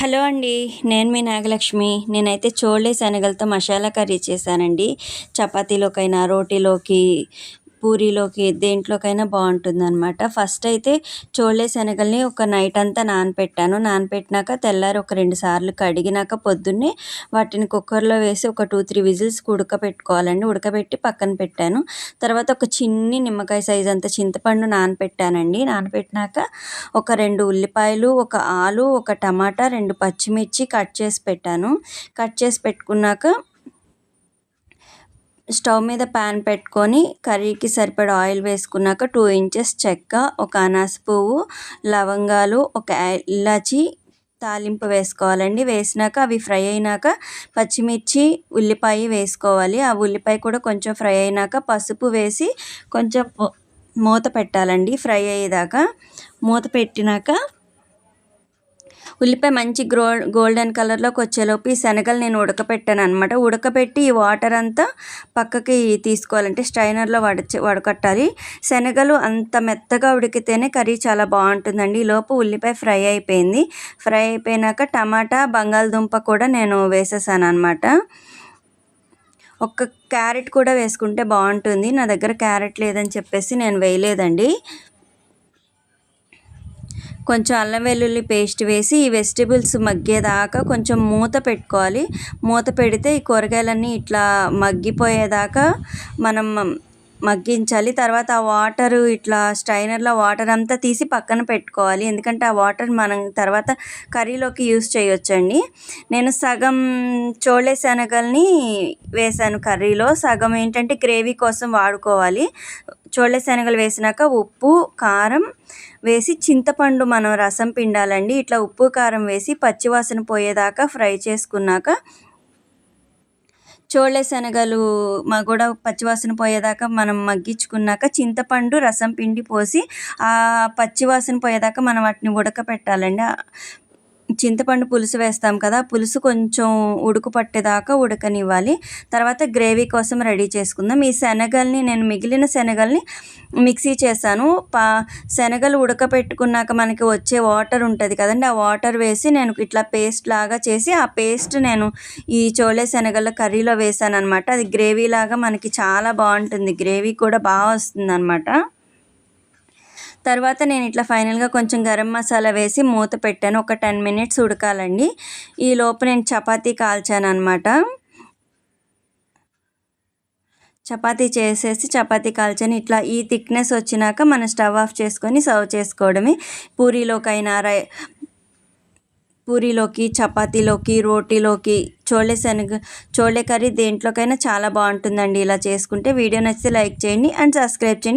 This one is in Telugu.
హలో అండి నేను మీ నాగలక్ష్మి. నేనైతే చోళ్ళే శనగలతో మసాలా కర్రీ చేశానండి. చపాతీలోకైనా రోటీలోకి పూరీలోకి దేంట్లోకైనా బాగుంటుందన్నమాట. ఫస్ట్ అయితే చోళే శనగల్ని ఒక నైట్ అంతా నానపెట్టాను. నానపెట్టినాక తెల్లారి ఒక రెండు సార్లు కడిగినాక పొద్దున్నే వాటిని కుక్కర్లో వేసి ఒక టూ త్రీ విజిల్స్ ఉడకపెట్టుకోవాలండి. ఉడకబెట్టి పక్కన పెట్టాను. తర్వాత ఒక చిన్ని నిమ్మకాయ సైజ్ అంత చింతపండు నానపెట్టానండి. నానపెట్టినాక ఒక రెండు ఉల్లిపాయలు ఒక ఆలు ఒక టమాటా రెండు పచ్చిమిర్చి కట్ చేసి పెట్టాను. కట్ చేసి పెట్టుకున్నాక స్టవ్ మీద ప్యాన్ పెట్టుకొని కర్రీకి సరిపడ ఆయిల్ వేసుకున్నాక టూ ఇంచెస్ చెక్క ఒక అనాస పువ్వు లవంగాలు ఒక ఇలాచి తాలింపు వేసుకోవాలండి. వేసినాక అవి ఫ్రై అయినాక పచ్చిమిర్చి ఉల్లిపాయ వేసుకోవాలి. ఆ ఉల్లిపాయ కూడా కొంచెం ఫ్రై అయినాక పసుపు వేసి కొంచెం మూత పెట్టాలండి. ఫ్రై అయ్యేదాకా మూత పెట్టినాక ఉల్లిపాయ మంచి గ్రో గోల్డెన్ కలర్లోకి వచ్చేలోపు ఈ శనగలు నేను ఉడకపెట్టాను అనమాట ఉడకపెట్టి ఈ వాటర్ అంతా పక్కకి తీసుకోవాలంటే స్ట్రైనర్లో వడచి వడకట్టాలి. శనగలు అంత మెత్తగా ఉడికితేనే కర్రీ చాలా బాగుంటుందండి. ఈలోపు ఉల్లిపాయ ఫ్రై అయిపోయింది. ఫ్రై అయిపోయినాక టమాటా బంగాళదుంప కూడా నేను వేసేసాను అనమాట ఒక్క క్యారెట్ కూడా వేసుకుంటే బాగుంటుంది. నా దగ్గర క్యారెట్ లేదని చెప్పేసి నేను వేయలేదండి. కొంచెం అల్లం వెల్లుల్లి పేస్ట్ వేసి ఈ వెజిటేబుల్స్ మగ్గేదాకా కొంచెం మూత పెట్టుకోవాలి. మూత పెడితే ఈ కూరగాయలన్నీ ఇట్లా మగ్గిపోయేదాకా మనం మగ్గించాలి. తర్వాత ఆ వాటర్ ఇట్లా స్ట్రైనర్లో వాటర్ అంతా తీసి పక్కన పెట్టుకోవాలి. ఎందుకంటే ఆ వాటర్ మనం తర్వాత కర్రీలోకి యూస్ చేయొచ్చండి. నేను సగం చోళే శనగల్ని వేసాను కర్రీలో. సగం ఏంటంటే గ్రేవీ కోసం వాడుకోవాలి. చోళే శనగలు వేసినాక ఉప్పు కారం వేసి చింతపండు మనం రసం పిండాలండి. ఇట్లా ఉప్పు కారం వేసి పచ్చివాసన పోయేదాకా ఫ్రై చేసుకున్నాక చోళ్ళ శనగలు మా కూడా పచ్చివాసన పోయేదాకా మనం మగ్గించుకున్నాక చింతపండు రసం పిండి పోసి ఆ పచ్చివాసన పోయేదాకా మనం వాటిని ఉడకపెట్టాలండి. చింతపండు పులుసు వేస్తాం కదా పులుసు కొంచెం ఉడుకు పట్టేదాకా ఉడకనివ్వాలి. తర్వాత గ్రేవీ కోసం రెడీ చేసుకుందాం. ఈ శనగల్ని నేను మిగిలిన శనగల్ని మిక్సీ చేశాను. పా శనగలు ఉడకపెట్టుకున్నాక మనకి వచ్చే వాటర్ ఉంటుంది కదండి ఆ వాటర్ వేసి నేను ఇట్లా పేస్ట్ లాగా చేసి ఆ పేస్ట్ నేను ఈ చోలే శనగల కర్రీలో వేసాను అనమాట అది గ్రేవీ లాగా మనకి చాలా బాగుంటుంది. గ్రేవీ కూడా బాగా వస్తుంది అనమాట తర్వాత నేను ఇట్లా ఫైనల్గా కొంచెం గరం మసాలా వేసి మూత పెట్టాను. ఒక టెన్ మినిట్స్ ఉడకాలండి. ఈ లోపు నేను చపాతీ కాల్చాను అనమాట చపాతీ చేసేసి చపాతీ కాల్చని. ఇట్లా ఈ థిక్నెస్ వచ్చినాక మనం స్టవ్ ఆఫ్ చేసుకొని సర్వ్ చేసుకోవడమే. పూరీలోకైనా రై పూరీలోకి చపాతీలోకి రోటీలోకి చోళే శనగ చోళే కర్రీ దేంట్లోకైనా చాలా బాగుంటుందండి ఇలా చేసుకుంటే. వీడియో నచ్చితే లైక్ చేయండి అండ్ సబ్స్క్రైబ్ చేయండి.